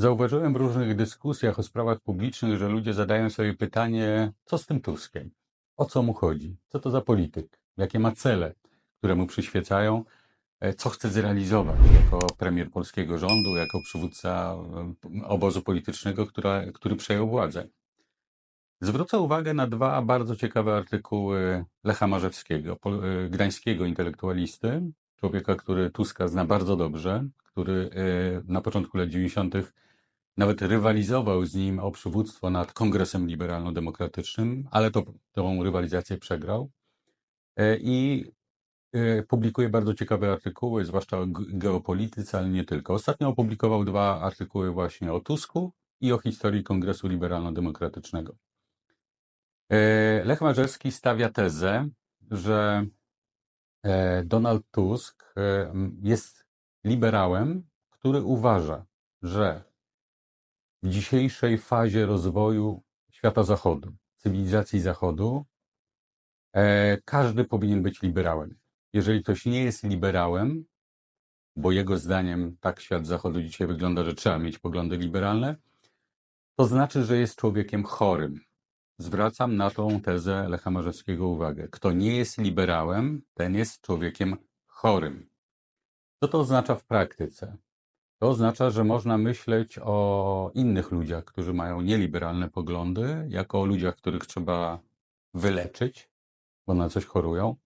Zauważyłem w różnych dyskusjach o sprawach publicznych, że ludzie zadają sobie pytanie, co z tym Tuskiem? O co mu chodzi? Co to za polityk? Jakie ma cele, które mu przyświecają? E, Co chce zrealizować jako premier polskiego rządu, jako przywódca e, obozu politycznego, która, który przejął władzę? Zwrócę uwagę na dwa bardzo ciekawe artykuły Lecha Marzewskiego, e, gdańskiego intelektualisty, człowieka, który Tuska zna bardzo dobrze, który na początku lat 90. nawet rywalizował z nim o przywództwo nad Kongresem Liberalno-Demokratycznym, ale to, tą rywalizację przegrał. E, I e, publikuje bardzo ciekawe artykuły, zwłaszcza o geopolityce, ale nie tylko. Ostatnio opublikował dwa artykuły właśnie o Tusku i o historii Kongresu Liberalno-Demokratycznego. E, Lech Marzewski stawia tezę, że Donald Tusk jest liberałem, który uważa, że w dzisiejszej fazie rozwoju świata zachodu, cywilizacji zachodu, e, każdy powinien być liberałem. Jeżeli ktoś nie jest liberałem, bo jego zdaniem tak świat zachodu dzisiaj wygląda, że trzeba mieć poglądy liberalne, to znaczy, że jest człowiekiem chorym. Zwracam na tą tezę Lecha Marzewskiego uwagę. Kto nie jest liberałem, ten jest człowiekiem chorym. Co to oznacza w praktyce? To oznacza, że można myśleć o innych ludziach, którzy mają nieliberalne poglądy, jako o ludziach, których trzeba wyleczyć, bo na coś chorują.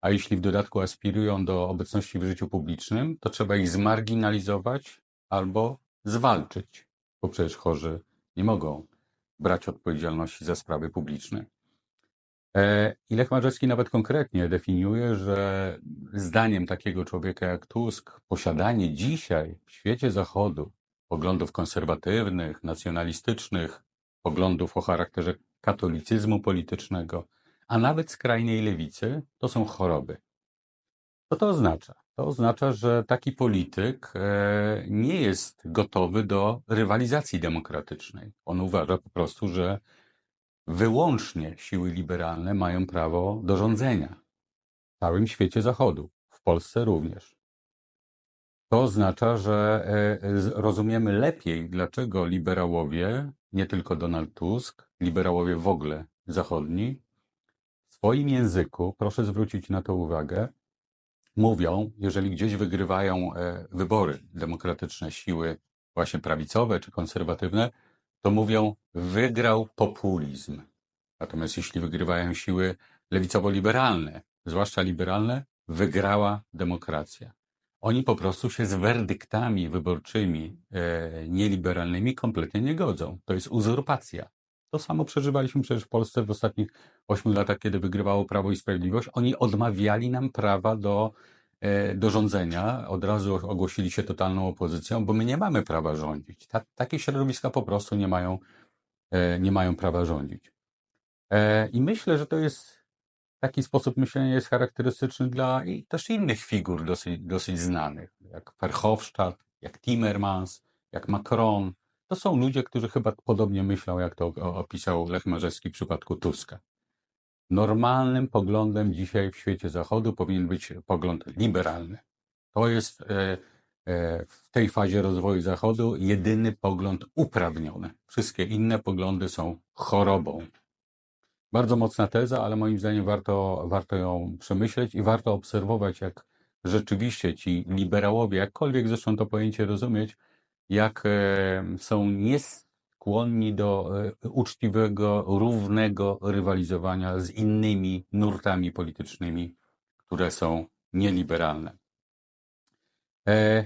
A jeśli w dodatku aspirują do obecności w życiu publicznym, to trzeba ich zmarginalizować albo zwalczyć, bo przecież chorzy nie mogą brać odpowiedzialności za sprawy publiczne. E, I Lech Marzewski nawet konkretnie definiuje, że zdaniem takiego człowieka jak Tusk, posiadanie dzisiaj w świecie Zachodu poglądów konserwatywnych, nacjonalistycznych, poglądów o charakterze katolicyzmu politycznego, a nawet skrajnej lewicy, to są choroby. Co to oznacza? To oznacza, że taki polityk e, nie jest gotowy do rywalizacji demokratycznej. On uważa po prostu, że wyłącznie siły liberalne mają prawo do rządzenia w całym świecie Zachodu, w Polsce również. To oznacza, że e, z- rozumiemy lepiej, dlaczego liberałowie, nie tylko Donald Tusk, liberałowie w ogóle zachodni, w swoim języku, proszę zwrócić na to uwagę, mówią, jeżeli gdzieś wygrywają e, wybory demokratyczne siły właśnie prawicowe czy konserwatywne, to mówią wygrał populizm. Natomiast jeśli wygrywają siły lewicowo-liberalne, zwłaszcza liberalne, wygrała demokracja. Oni po prostu się z werdyktami wyborczymi e, nieliberalnymi kompletnie nie godzą. To jest uzurpacja. To samo przeżywaliśmy przecież w Polsce w ostatnich ośmiu latach, kiedy wygrywało Prawo i Sprawiedliwość. Oni odmawiali nam prawa do, do rządzenia. Od razu ogłosili się totalną opozycją, bo my nie mamy prawa rządzić. Ta, takie środowiska po prostu nie mają, e, nie mają prawa rządzić. E, I myślę, że to jest taki sposób myślenia jest charakterystyczny dla i też innych figur dosyć, dosyć znanych, jak Verhofstadt, jak Timmermans, jak Macron. To są ludzie, którzy chyba podobnie myślą, jak to opisał Lech Marzewski w przypadku Tuska. Normalnym poglądem dzisiaj w świecie Zachodu powinien być pogląd liberalny. To jest e, e, w tej fazie rozwoju Zachodu jedyny pogląd uprawniony. Wszystkie inne poglądy są chorobą. Bardzo mocna teza, ale moim zdaniem warto, warto ją przemyśleć i warto obserwować, jak rzeczywiście ci liberałowie, jakkolwiek zresztą to pojęcie rozumieć, jak e, są nieskłonni do e, uczciwego, równego rywalizowania z innymi nurtami politycznymi, które są nieliberalne. E,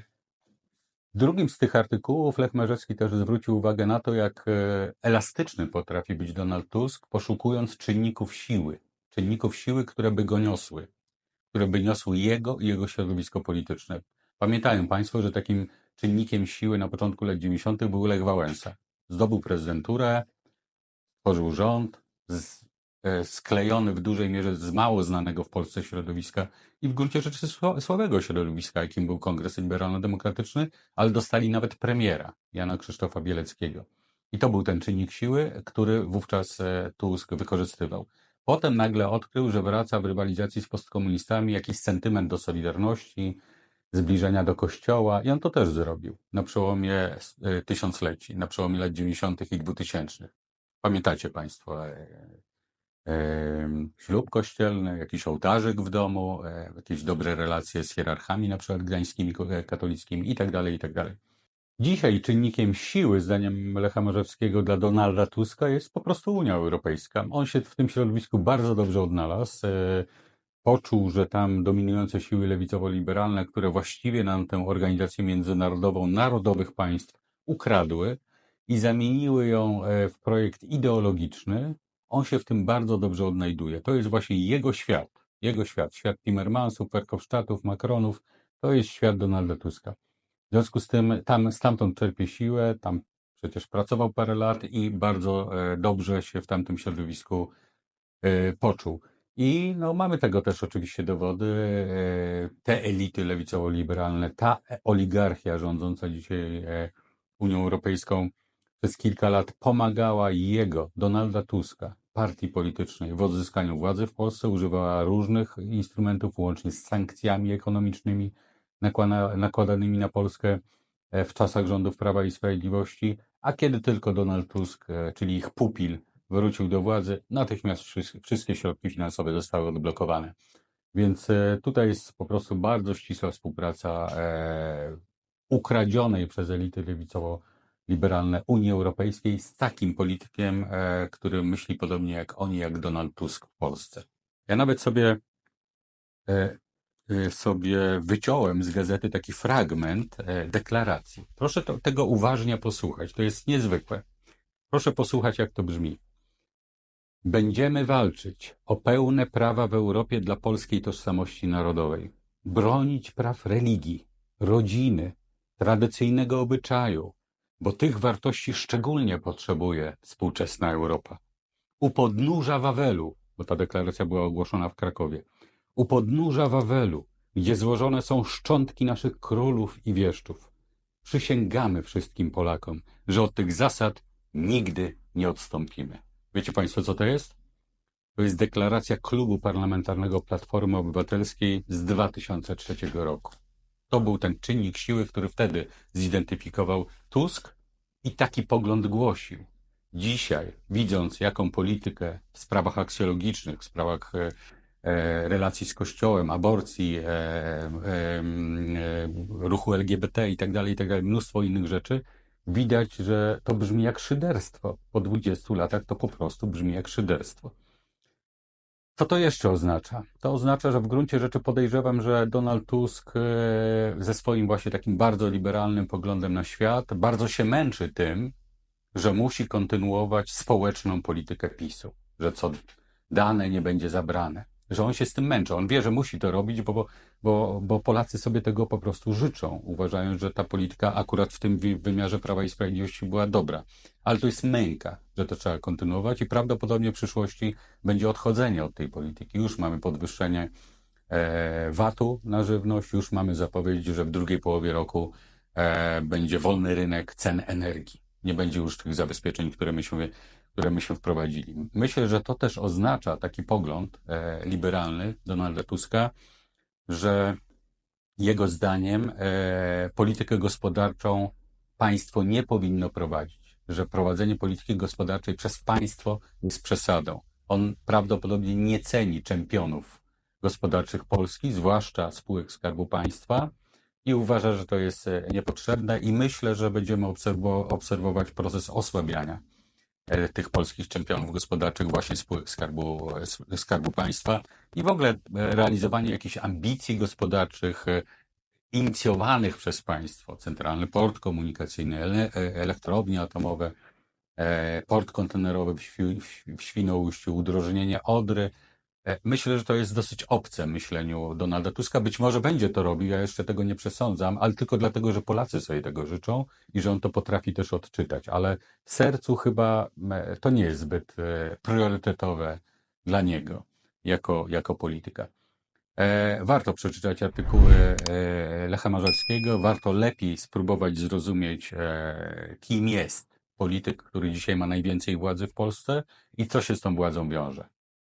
w drugim z tych artykułów Lech Marzewski też zwrócił uwagę na to, jak e, elastyczny potrafi być Donald Tusk, poszukując czynników siły. Czynników siły, które by go niosły, które by niosły jego i jego środowisko polityczne. Pamiętają Państwo, że takim czynnikiem siły na początku lat 90. był Lech Wałęsa. Zdobył prezydenturę, tworzył rząd, z, e, sklejony w dużej mierze z mało znanego w Polsce środowiska i w gruncie rzeczy sła- słabego środowiska, jakim był Kongres Liberalno-Demokratyczny, ale dostali nawet premiera, Jana Krzysztofa Bieleckiego. I to był ten czynnik siły, który wówczas e, Tusk wykorzystywał. Potem nagle odkrył, że wraca w rywalizacji z postkomunistami jakiś sentyment do Solidarności, zbliżenia do kościoła i on to też zrobił na przełomie e, tysiącleci, na przełomie lat 90. i 2000. Pamiętacie Państwo e, e, ślub kościelny, jakiś ołtarzyk w domu, jakieś dobre relacje z hierarchami, na przykład gdańskimi, katolickimi i tak dalej, i tak. Dzisiaj czynnikiem siły, zdaniem Lecha Morzewskiego, dla Donalda Tuska jest po prostu Unia Europejska. On się w tym środowisku bardzo dobrze odnalazł. Poczuł, że tam dominujące siły lewicowo-liberalne, które właściwie nam tę organizację międzynarodową narodowych państw ukradły i zamieniły ją e, w projekt ideologiczny, on się w tym bardzo dobrze odnajduje. To jest właśnie jego świat. Jego świat. Świat Timmermansów, Verhofstadtów, Macronów. To jest świat Donalda Tuska. W związku z tym tam stamtąd czerpie siłę, tam przecież pracował parę lat i bardzo e, dobrze się w tamtym środowisku e, poczuł. I no, mamy tego też oczywiście dowody. E, Te elity lewicowo-liberalne, ta oligarchia rządząca dzisiaj e, Unią Europejską przez kilka lat pomagała jego, Donalda Tuska, partii politycznej w odzyskaniu władzy w Polsce, używała różnych instrumentów, łącznie z sankcjami ekonomicznymi nakłada- nakładanymi na Polskę e, w czasach rządów Prawa i Sprawiedliwości, a kiedy tylko Donald Tusk, czyli ich pupil, wrócił do władzy, natychmiast wszy- wszystkie środki finansowe zostały odblokowane. Więc e, tutaj jest po prostu bardzo ścisła współpraca e, ukradzionej przez elity lewicowo-liberalne Unii Europejskiej z takim politykiem, e, który myśli podobnie jak oni, jak Donald Tusk w Polsce. Ja nawet sobie sobie wyciąłem z gazety taki fragment deklaracji. Proszę to, tego uważnie posłuchać. To jest niezwykłe. Proszę posłuchać, jak to brzmi. Będziemy walczyć o pełne prawa w Europie dla polskiej tożsamości narodowej, bronić praw religii, rodziny, tradycyjnego obyczaju, bo tych wartości szczególnie potrzebuje współczesna Europa. U podnóża Wawelu, bo ta deklaracja była ogłoszona w Krakowie, u podnóża Wawelu, gdzie złożone są szczątki naszych królów i wieszczów, przysięgamy wszystkim Polakom, że od tych zasad nigdy nie odstąpimy. Wiecie Państwo, co to jest? To jest deklaracja Klubu Parlamentarnego Platformy Obywatelskiej z 2003 roku. To był ten czynnik siły, który wtedy zidentyfikował Tusk i taki pogląd głosił. Dzisiaj, widząc jaką politykę w sprawach aksjologicznych, w sprawach e, e, relacji z Kościołem, aborcji, e, e, e, ruchu LGBT i tak dalej, i tak mnóstwo innych rzeczy, widać, że to brzmi jak szyderstwo. Po 20 latach to po prostu brzmi jak szyderstwo. Co to jeszcze oznacza? To oznacza, że w gruncie rzeczy podejrzewam, że Donald Tusk e, ze swoim właśnie takim bardzo liberalnym poglądem na świat bardzo się męczy tym, że musi kontynuować społeczną politykę PiSu, że co dane nie będzie zabrane, że on się z tym męczy. On wie, że musi to robić, bo, bo, bo Polacy sobie tego po prostu życzą, uważając, że ta polityka akurat w tym wymiarze Prawa i Sprawiedliwości była dobra. Ale to jest męka, że to trzeba kontynuować i prawdopodobnie w przyszłości będzie odchodzenie od tej polityki. Już mamy podwyższenie e, VAT-u na żywność, już mamy zapowiedź, że w drugiej połowie roku e, będzie wolny rynek cen energii. Nie będzie już tych zabezpieczeń, które myśmy, które myśmy wprowadzili. Myślę, że to też oznacza taki pogląd e, liberalny Donalda Tuska, że jego zdaniem e, politykę gospodarczą państwo nie powinno prowadzić, że prowadzenie polityki gospodarczej przez państwo jest przesadą. On prawdopodobnie nie ceni czempionów gospodarczych Polski, zwłaszcza spółek Skarbu Państwa i uważa, że to jest e, niepotrzebne i myślę, że będziemy obserwo- obserwować proces osłabiania tych polskich czempionów gospodarczych właśnie Skarbu, e, Skarbu Państwa i w ogóle e, realizowanie jakichś ambicji gospodarczych e, inicjowanych przez państwo. Centralny Port Komunikacyjny, ele, e, elektrownie atomowe, e, port kontenerowy w Świnoujściu, udrożnienie Odry. E, Myślę, że to jest dosyć obce myśleniu Donalda Tuska. Być może będzie to robił, ja jeszcze tego nie przesądzam, ale tylko dlatego, że Polacy sobie tego życzą i że on to potrafi też odczytać. Ale w sercu chyba to nie jest zbyt e, priorytetowe dla niego jako, jako polityka. E, warto przeczytać artykuły Lecha Marzewskiego, warto lepiej spróbować zrozumieć, kim jest polityk, który dzisiaj ma najwięcej władzy w Polsce i co się z tą władzą wiąże.